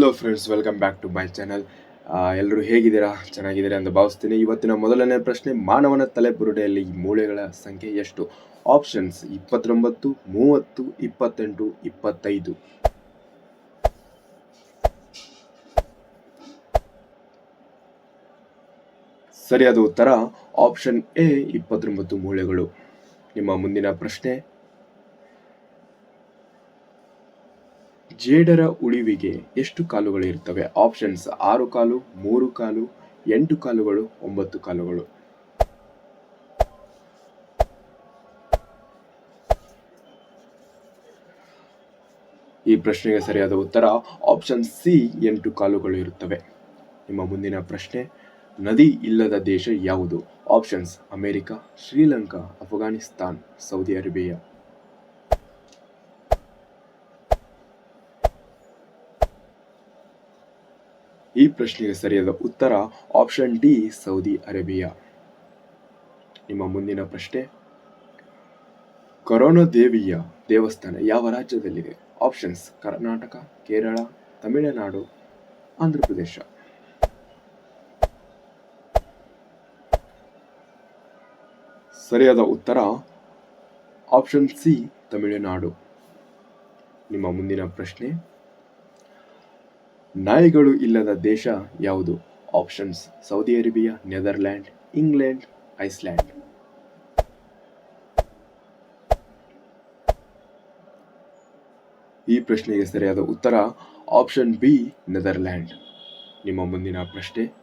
Hello friends welcome back to my channel ಎಲ್ಲರೂ ಹೇಗಿದ್ದೀರಾ? ಚೆನ್ನಾಗಿದ್ದೀರಾ ಅಂತ ಭಾವಿಸ್ತೀನಿ. ಇವತ್ತಿನ ಮೊದಲನೇ ಪ್ರಶ್ನೆ, ಮಾನವನ ತಲೆಬುರುಡೆಯಲ್ಲಿ ಮೂಳೆಗಳ ಸಂಖ್ಯೆ ಎಷ್ಟು? ಆಪ್ಷನ್ಸ್ ಇಪ್ಪತ್ತೊಂಬತ್ತು, ಮೂವತ್ತು, ಇಪ್ಪತ್ತೆಂಟು, ಇಪ್ಪತ್ತೈದು. ಸರಿಯಾದ ಉತ್ತರ ಆಪ್ಷನ್ ಎ ಇಪ್ಪತ್ತೊಂಬತ್ತು ಮೂಳೆಗಳು. ನಿಮ್ಮ ಮುಂದಿನ ಪ್ರಶ್ನೆ ಜೇಡರ ಉಳಿವಿಗೆ ಎಷ್ಟು ಕಾಲುಗಳು ಇರ್ತವೆ? ಆಪ್ಷನ್ಸ್ ಆರು ಕಾಲು, ಮೂರು ಕಾಲು, ಎಂಟು ಕಾಲುಗಳು, ಒಂಬತ್ತು ಕಾಲುಗಳು. ಈ ಪ್ರಶ್ನೆಗೆ ಸರಿಯಾದ ಉತ್ತರ ಆಪ್ಷನ್ ಸಿ ಎಂಟು ಕಾಲುಗಳು ಇರುತ್ತವೆ. ನಿಮ್ಮ ಮುಂದಿನ ಪ್ರಶ್ನೆ, ನದಿ ಇಲ್ಲದ ದೇಶ ಯಾವುದು? Options America, Sri Lanka, Afghanistan, Saudi Arabia. ಈ ಪ್ರಶ್ನೆಗೆ ಸರಿಯಾದ ಉತ್ತರ ಆಪ್ಷನ್ ಡಿ ಸೌದಿ ಅರೇಬಿಯಾ ನಿಮ್ಮ ಮುಂದಿನ ಪ್ರಶ್ನೆ, ಕರೋನಾ ದೇವಿಯ ದೇವಸ್ಥಾನ ಯಾವ ರಾಜ್ಯದಲ್ಲಿದೆ? ಆಪ್ಷನ್ಸ್ ಕರ್ನಾಟಕ, ಕೇರಳ, ತಮಿಳುನಾಡು, ಆಂಧ್ರ ಪ್ರದೇಶ. ಸರಿಯಾದ ಉತ್ತರ ಆಪ್ಷನ್ ಸಿ ತಮಿಳುನಾಡು. ನಿಮ್ಮ ಮುಂದಿನ ಪ್ರಶ್ನೆ ನಾಯಿಗಳು ಇಲ್ಲದ ದೇಶ ಯಾವುದು? Options Saudi Arabia Netherland England Iceland ಈ ಪ್ರಶ್ನೆಗೆ ಸರಿಯಾದ ಉತ್ತರ ಆಪ್ಷನ್ ಬಿ ನೆದರ್ಲ್ಯಾಂಡ್ ನಿಮ್ಮ ಮುಂದಿನ ಪ್ರಶ್ನೆ.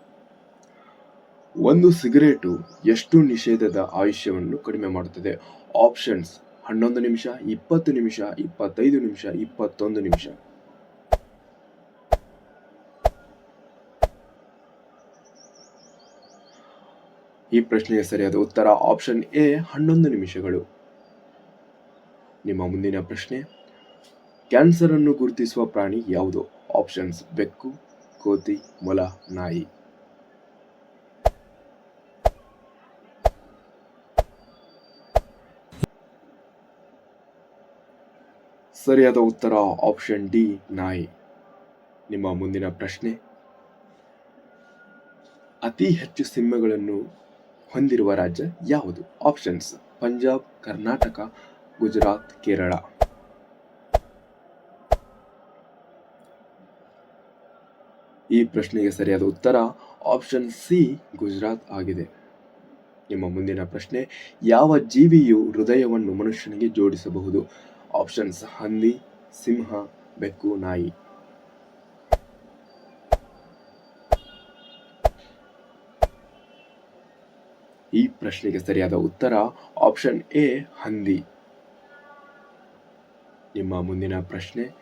ಒಂದು ಸಿಗರೇಟು ಎಷ್ಟು ನಿಷೇಧದ ಆಯುಷ್ಯವನ್ನು ಕಡಿಮೆ ಮಾಡುತ್ತದೆ? ಆಪ್ಷನ್ಸ್ ಹನ್ನೊಂದು ನಿಮಿಷ, ಇಪ್ಪತ್ತು ನಿಮಿಷ, ಇಪ್ಪತ್ತೈದು ನಿಮಿಷ, ಇಪ್ಪತ್ತೊಂದು ನಿಮಿಷ. ಈ ಪ್ರಶ್ನೆಗೆ ಸರಿಯಾದ ಉತ್ತರ ಆಪ್ಷನ್ ಎ ಹನ್ನೊಂದು ನಿಮಿಷಗಳು. ನಿಮ್ಮ ಮುಂದಿನ ಪ್ರಶ್ನೆ ಕ್ಯಾನ್ಸರ್ ಅನ್ನು ಗುರುತಿಸುವ ಪ್ರಾಣಿ ಯಾವುದು? ಆಪ್ಷನ್ಸ್ ಬೆಕ್ಕು, ಕೋತಿ, ಮೊಲ, ನಾಯಿ. ಸರಿಯಾದ ಉತ್ತರ ಆಪ್ಷನ್ ಡಿ ನಾಯಿ. ನಿಮ್ಮ ಮುಂದಿನ ಪ್ರಶ್ನೆ, ಅತಿ ಹೆಚ್ಚು ಸಿಂಹಗಳನ್ನು ಹೊಂದಿರುವ ರಾಜ್ಯ ಯಾವುದು? ಆಪ್ಷನ್ಸ್ ಪಂಜಾಬ್ ಕರ್ನಾಟಕ ಗುಜರಾತ್ ಕೇರಳ ಈ ಪ್ರಶ್ನೆಗೆ ಸರಿಯಾದ ಉತ್ತರ ಆಪ್ಷನ್ ಸಿ ಗುಜರಾತ್ ಆಗಿದೆ. ನಿಮ್ಮ ಮುಂದಿನ ಪ್ರಶ್ನೆ, ಯಾವ ಜೀವಿಯು ಹೃದಯವನ್ನು ಮನುಷ್ಯನಿಗೆ ಜೋಡಿಸಬಹುದು? ಆಪ್ಷನ್ಸ್ ಹಂದಿ, ಸಿಂಹ, ಬೆಕ್ಕು, ನಾಯಿ. ಈ ಪ್ರಶ್ನೆಗೆ ಸರಿಯಾದ ಉತ್ತರ ಆಪ್ಷನ್ ಎ, ಹಂದಿ. ನಿಮ್ಮ ಮುಂದಿನ ಪ್ರಶ್ನೆ,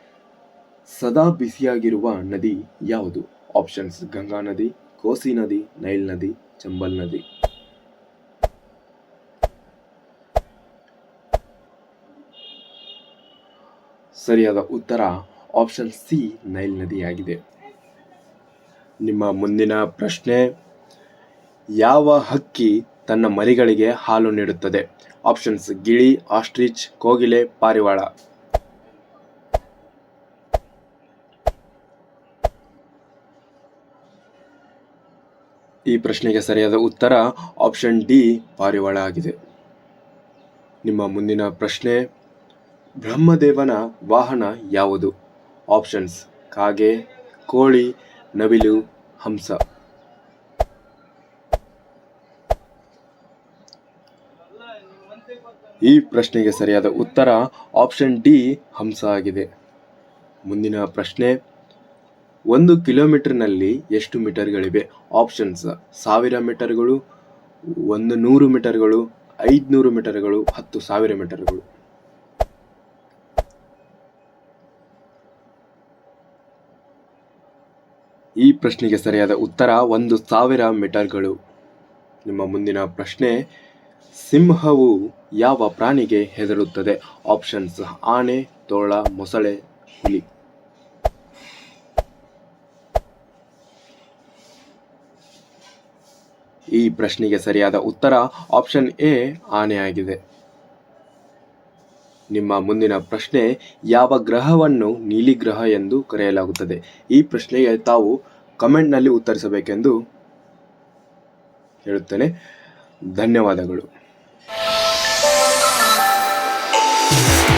ಸದಾ ಬಿಸಿಯಾಗಿರುವ ನದಿ ಯಾವುದು? ಆಪ್ಷನ್ಸ್, ಗಂಗಾ ನದಿ, ಕೋಸಿ ನದಿ, ನೈಲ್ ನದಿ, ಚಂಬಲ್ ನದಿ. ಸರಿಯಾದ ಉತ್ತರ ಆಪ್ಷನ್ ಸಿ, ನೈಲ್ ನದಿಯಾಗಿದೆ. ನಿಮ್ಮ ಮುಂದಿನ ಪ್ರಶ್ನೆ, ಯಾವ ಹಕ್ಕಿ ತನ್ನ ಮರಿಗಳಿಗೆ ಹಾಲು ನೀಡುತ್ತದೆ. ಆಪ್ಷನ್ಸ್ ಗಿಳಿ, ಆಸ್ಟ್ರಿಚ್, ಕೋಗಿಲೆ, ಪಾರಿವಾಳ. ಈ ಪ್ರಶ್ನೆಗೆ ಸರಿಯಾದ ಉತ್ತರ ಆಪ್ಷನ್ ಡಿ, ಪಾರಿವಾಳ ಆಗಿದೆ. ನಿಮ್ಮ ಮುಂದಿನ ಪ್ರಶ್ನೆ, ಬ್ರಹ್ಮದೇವನ ವಾಹನ ಯಾವುದು? ಆಪ್ಷನ್ಸ್ ಕಾಗೆ, ಕೋಳಿ, ನವಿಲು, ಹಂಸ. ಈ ಪ್ರಶ್ನೆಗೆ ಸರಿಯಾದ ಉತ್ತರ ಆಪ್ಷನ್ ಡಿ ಹಂಸ ಆಗಿದೆ ಮುಂದಿನ ಪ್ರಶ್ನೆ, ಒಂದು ಕಿಲೋಮೀಟರ್ನಲ್ಲಿ ಎಷ್ಟು ಮೀಟರ್ಗಳಿವೆ? ಆಪ್ಷನ್ಸ್, ಸಾವಿರ ಮೀಟರ್ಗಳು, ಒಂದು ನೂರು ಮೀಟರ್ಗಳು, ಐದುನೂರು ಮೀಟರ್ಗಳು, ಹತ್ತು ಸಾವಿರ ಮೀಟರ್ಗಳು. ಈ ಪ್ರಶ್ನೆಗೆ ಸರಿಯಾದ ಉತ್ತರ, ಒಂದು ಸಾವಿರ ಮೀಟರ್ಗಳು. ನಿಮ್ಮ ಮುಂದಿನ ಪ್ರಶ್ನೆ ಸಿಂಹವು ಯಾವ ಪ್ರಾಣಿಗೆ ಹೆದರುತ್ತದೆ? ಆಪ್ಷನ್ಸ್ ಆನೆ, ತೋಳ, ಮೊಸಳೆ, ಹುಲಿ. ಈ ಪ್ರಶ್ನೆಗೆ ಸರಿಯಾದ ಉತ್ತರ ಆಪ್ಷನ್ ಎ, ಆನೆ ಆಗಿದೆ. ನಿಮ್ಮ ಮುಂದಿನ ಪ್ರಶ್ನೆ, ಯಾವ ಗ್ರಹವನ್ನು ನೀಲಿ ಗ್ರಹ ಎಂದು ಕರೆಯಲಾಗುತ್ತದೆ? ಈ ಪ್ರಶ್ನೆಗೆ ತಾವು ಕಮೆಂಟ್ನಲ್ಲಿ ಉತ್ತರಿಸಬೇಕೆಂದು ಹೇಳುತ್ತೇನೆ. ಧನ್ಯವಾದಗಳು. Peace.